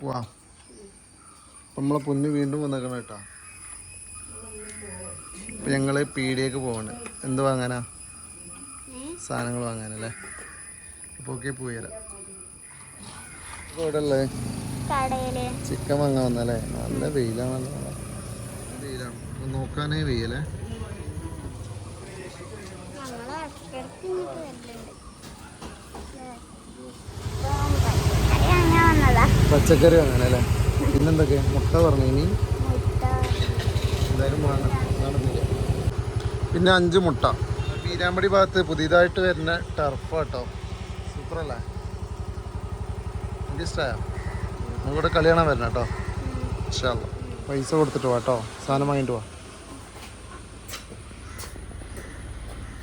പോവാ നമ്മളെ പൊന്നു വീണ്ടും വന്നേക്കണം കേട്ടോ. അപ്പം ഞങ്ങൾ പീടിയേക്ക് പോവാണ്. എന്ത് വാങ്ങാനാ? സാധനങ്ങൾ വാങ്ങാനല്ലേ? അപ്പോൾ ഓക്കെ പോയി തരാം കടയിൽ. ചിക്കൻ വാങ്ങാൻ വന്നല്ലേ? നല്ല വെയിലാണല്ലോ. വെയിലാണ് അപ്പം നോക്കാനേ വെയിലേ. പച്ചക്കറി വാങ്ങാനല്ലേ? പിന്നെന്തൊക്കെ? മുട്ട പറഞ്ഞു ഇനി? എന്തായാലും അതാണ് പിന്നെ അഞ്ച് മുട്ട. പീരാമ്പടി ഭാഗത്ത് പുതിയതായിട്ട് വരുന്ന ടർഫ് കേട്ടോ. സൂപ്പർ അല്ലേ എനിക്ക് ഇഷ്ടമായോ നമുക്കിവിടെ കളി കാണാൻ വരണം കേട്ടോ. ഇഷ്ടമല്ല പൈസ കൊടുത്തിട്ട് വാ കേട്ടോ. സാധനം വാങ്ങിട്ട് വാ.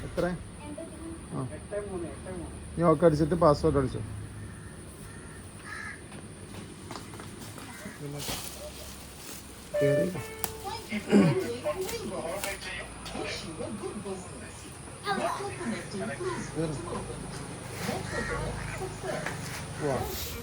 എത്ര ആ. നീ ഒക്കെ അടിച്ചിട്ട് പാസ്വേഡ് അടിച്ചോ. Wow.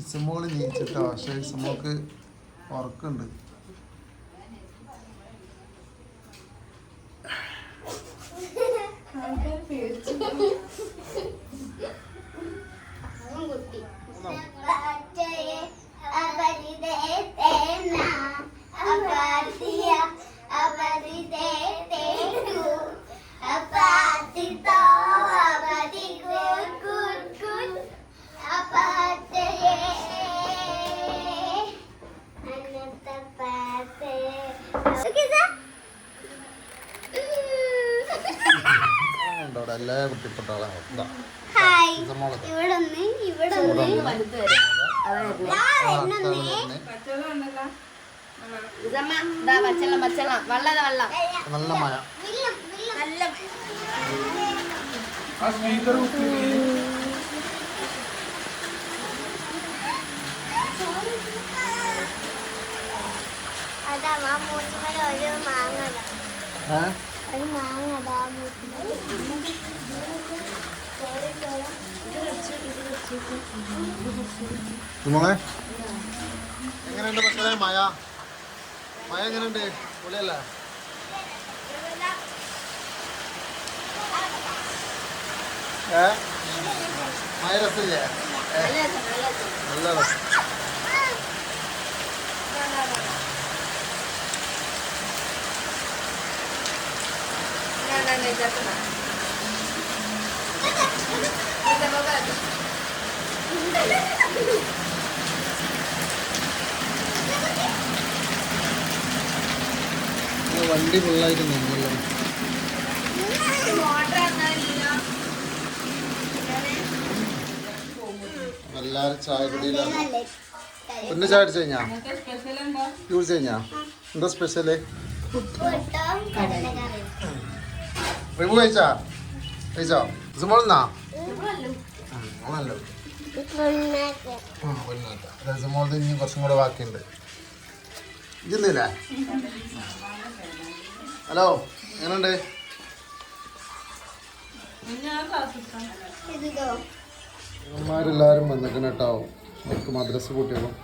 ഇസമോൾ ജയിച്ചിട്ടാ പക്ഷേ ഇസമോക്ക് ഉറക്കുണ്ട്. വെള്ളം വെള്ളം. നല്ല മഴ. നല്ല അതാ ആ മൂന്നുമല ഒരു മാങ്ങ അതാ. ഏ ഒരു മാങ്ങ അതാ ആ മൂന്നുമല. മോളെ? എങ്ങനെയുണ്ട് മക്കളെ മഴ? മഴ എങ്ങനെയുണ്ട്? പൊളിയല്ലേ? ഏ? മഴ രസമില്ലേ? നല്ല രസം. വണ്ടി ഫുള്ളായിട്ട് നിന്നല്ലോ. എല്ലാരും ചായ കുടിയിലാണ്. പിന്നെ ചായ അടിച്ചു കഴിഞ്ഞാ? യൂസ് കഴിഞ്ഞാ? എന്താ സ്പെഷ്യൽ റിവു കഴിച്ചാ കഴിച്ചോ സുമോളെന്നാ ആണല്ലോ രസമോളത് ഇനി കുറച്ചും കൂടെ ബാക്കിയുണ്ട് ഇന്നില്ലേ ഹലോ എങ്ങനെയുണ്ട് ഇവന്മാരെല്ലാവരും വന്നിക്കണം കേട്ടോ അവർക്ക് മദ്രസ കൂട്ടിയപ്പോൾ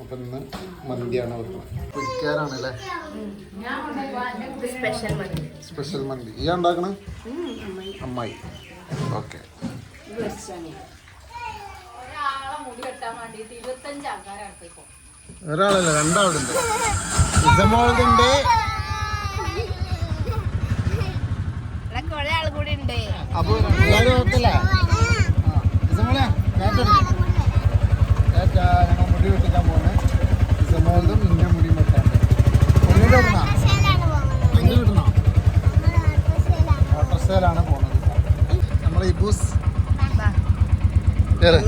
അപ്പം ഇന്ന് മന്തിയാണ് അവർക്ക് പൊരിക്കാറാണ് അല്ലേ സ്പെഷ്യൽ മന്തി. ഈ ഉണ്ടാക്കണ? അമ്മായി. ഓക്കെ ഒരാളല്ല രണ്ടാളുണ്ട്. ഇസമോളുണ്ട് അപ്പൊ എല്ലാവരും ഓർത്തല്ലേ? ഇസമോളെ മുടി വെട്ടിക്കാൻ പോകുന്നത് ഇസമോളും ഇന്ന മുടി വെട്ടാൻ മുടി വെട്ടണോ പോകുന്നത് നമ്മൾ ഇബൂസ് വേറെ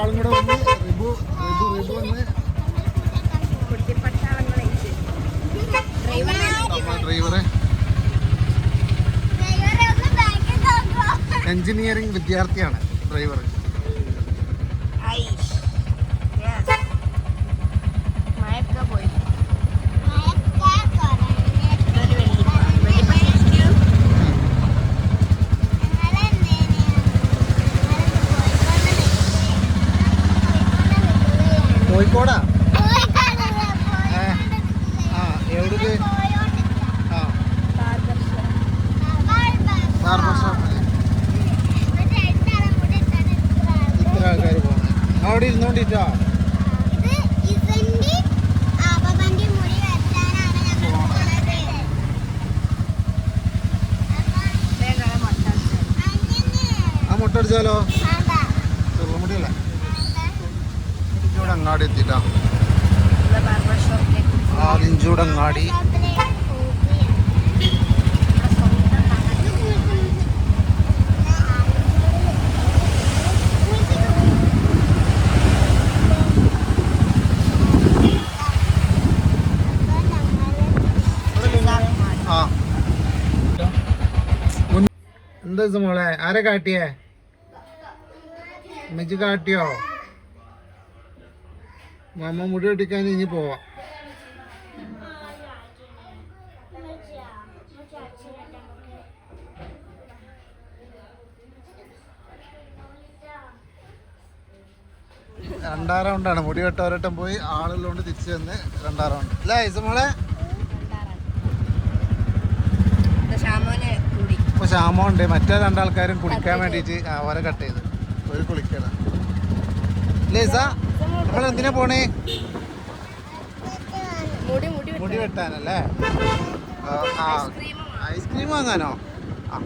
ആളും കൂടെ വന്ന് റിബു റിബു റിബു വന്ന്. നമ്മളെ ഡ്രൈവറെ. എഞ്ചിനീയറിംഗ് വിദ്യാർത്ഥിയാണ്. ഡ്രൈവർ കോഴിക്കോടാ? ആ എവിടേക്ക്. ആ. ബാർബർ ബാർബർ ഷോപ്പിൽ മറ്റേ രണ്ടാളും കൂടി ഇട്ടാണ് ഇത്ര ഇത്ര ആൾക്കാർ പോകുന്നത് അവിടെ ഇരുന്നോണ്ടിട്ടോ ഇത് ഇവന്റെ ആപവന്റെ മുടി വെട്ടാനാണ് ഞങ്ങൾ പോണത്. ഇരുന്നോണ്ടിട്ടോ ആ മുട്ട അടിച്ചാലോ ഇവിടെ അങ്ങാടി എത്തിട്ടാ ഷോപ്പിലേക്ക് പോവുകയാണ്. എന്താ മോളെ? ആരെ കാട്ടിയേ? അമ്മച്ചി കാട്ടിയോ? മാമ മുടി വെട്ടിക്കാൻ ഇനി പോവാം. രണ്ടാം റൗണ്ടാണ് മുടി വെട്ടോരട്ടം പോയി ആളുള്ളതുകൊണ്ട് തിരിച്ചു വന്ന് രണ്ടാം റൗണ്ട് അല്ലേ ഇസ മോളെ ഇപ്പൊ ശ്യാമോ ഉണ്ട് മറ്റേ രണ്ടാൾക്കാരും കുളിക്കാൻ വേണ്ടിട്ട് അവരെ കട്ട് ചെയ്ത്. ഒരു ഇസ നമ്മൾ എന്തിനാ പോണേ? മുടി വെട്ടാനല്ലേ? ആ, ആ ഐസ്ക്രീം വാങ്ങാനോ? ആ.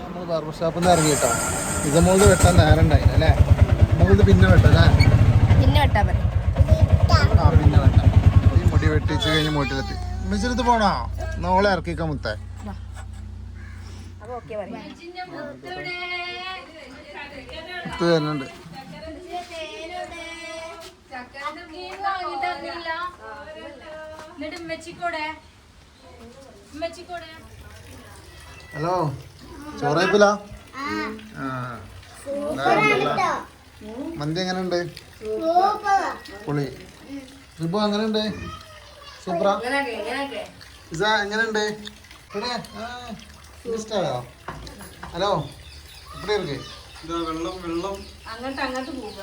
നമ്മൾ ബാർബർ ഷോപ്പിൽ നിന്ന് ഇറങ്ങി കേട്ടോ ഇതമോളത് വെട്ടാൻ നേരം ഉണ്ടായില്ല അല്ലേ? നമ്മളിത് പിന്നെ വെട്ടാ പിന്നെ വെട്ടാ പറ്റും. ആ പിന്നെ വെട്ടാം. ഈ മുടി വെട്ടിച്ച് കഴിഞ്ഞ് മുട്ടിലെത്തി. മിസ്സിനടുത്ത് പോണോ? നോളെ ഇറക്കിക്കാൻ മുത്തേ. ഇത് ഓക്കെ ഹലോ ചോറായിപ്പില്ല മന്തി എങ്ങനെയുണ്ട്? പുളി. റിബോ എങ്ങനെയുണ്ട്? സൂപ്പറാ. ഇസ എങ്ങനെയുണ്ട്? ഇവിടെ ഇഷ്ടമായോ ഹലോ എവിടെ ഇരിക്കേ? വെള്ളം വെള്ളം. അങ്ങോട്ട് അങ്ങോട്ട് പോകുക.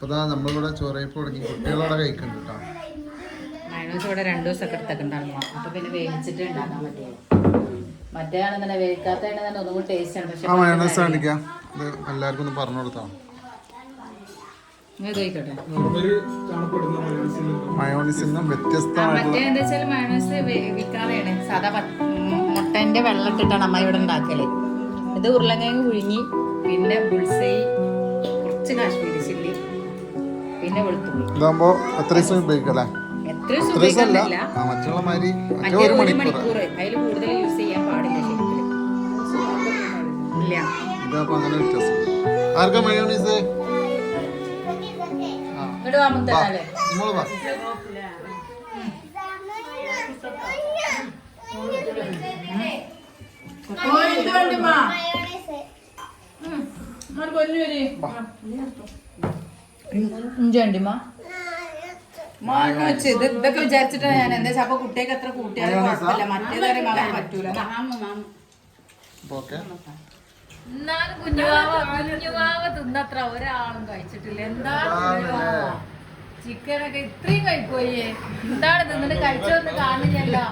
അപ്പൊ ദാ നമ്മളിവിടെ ചോറയപ്പ് തുടങ്ങി. കുട്ടികളോടെ കഴിക്കുന്നുണ്ട് കേട്ടോ മയണോസ് ഇവിടെ രണ്ടു ദിവസമൊക്കെ എടുത്തൊക്കെ അപ്പോൾ അപ്പൊ പിന്നെ വേവിച്ചിട്ട് ഉണ്ടാക്കാൻ പറ്റുള്ളൂ മറ്റേ ആണെന്നെ വേവിക്കാത്തതാണെന്നെ ഒന്നും കൂടി ടേസ്റ്റ് ആണ്. പക്ഷെ ആ മയോണൈസ് കാണിക്കാം. ഇത് എല്ലാവർക്കും ഒന്ന് പറഞ്ഞു കൊടുത്താ? ഇത് കഴിക്കട്ടെ മയോണൈസിൽ നിന്നും ആ, വ്യത്യസ്തമായിട്ടുള്ള മറ്റേ എന്താ വെച്ചാൽ മയോണൈസ് വേവിക്കാതെയാണ്. സാധാ മുട്ടന്റെ വെള്ളം ഇട്ടിട്ടാണ് അമ്മ ഇവിടെ ഉണ്ടാക്കൽ. ഇത് ഉരുളക്കിഴങ്ങ് പുഴുങ്ങി പിന്നെ ബുൾസൈ കുറച്ച് കാശ്മീരി ചില്ലി. പിന്നെ വെളുത്തുള്ളി. ഇതാകുമ്പോ എത്ര ദിവസം ഉപയോഗിക്കല്ലേ? എത്ര ദിവസം ഉപയോഗിക്കാനില്ല മറ്റുള്ള മാതിരി ഒരു മണിക്കൂർ അതിൽ കൂടുതൽ യൂസ് ചെയ്യാൻ പാടില്ല ശരിക്കും. ഇല്ല. ഇതപ്പോ അങ്ങനെ വ്യത്യാസം. ആർക്കാ മയോണൈസ് ആ. ഇങ്ങോട്ട് വാ. മുത്തല്ലേ നമ്മൾ ഇഞ്ചണ്ടിമ്മ. മാങ്ങ വെച്ച് ഇത് ഇതൊക്കെ വിചാരിച്ചിട്ടാണ് ഞാൻ എന്താ വെച്ചാൽ അപ്പൊ കുട്ടിയൊക്കെ എത്ര കൂട്ടിയാലും കുഴപ്പമില്ല. മറ്റേതായാലും വാങ്ങാൻ പറ്റൂല. ഓക്കെ. എന്നാലും കുഞ്ഞുവാവ കുഞ്ഞുവാവ തിന്നത്ര ഒരാളും കഴിച്ചിട്ടില്ല. എന്താണ് കുഞ്ഞുവാവ? ചിക്കനൊക്കെ ഇത്രയും കഴിപ്പോയേ എന്താണ് തിന്നിട്ട് കഴിച്ചോന്ന് കാണുന്നില്ലല്ലോ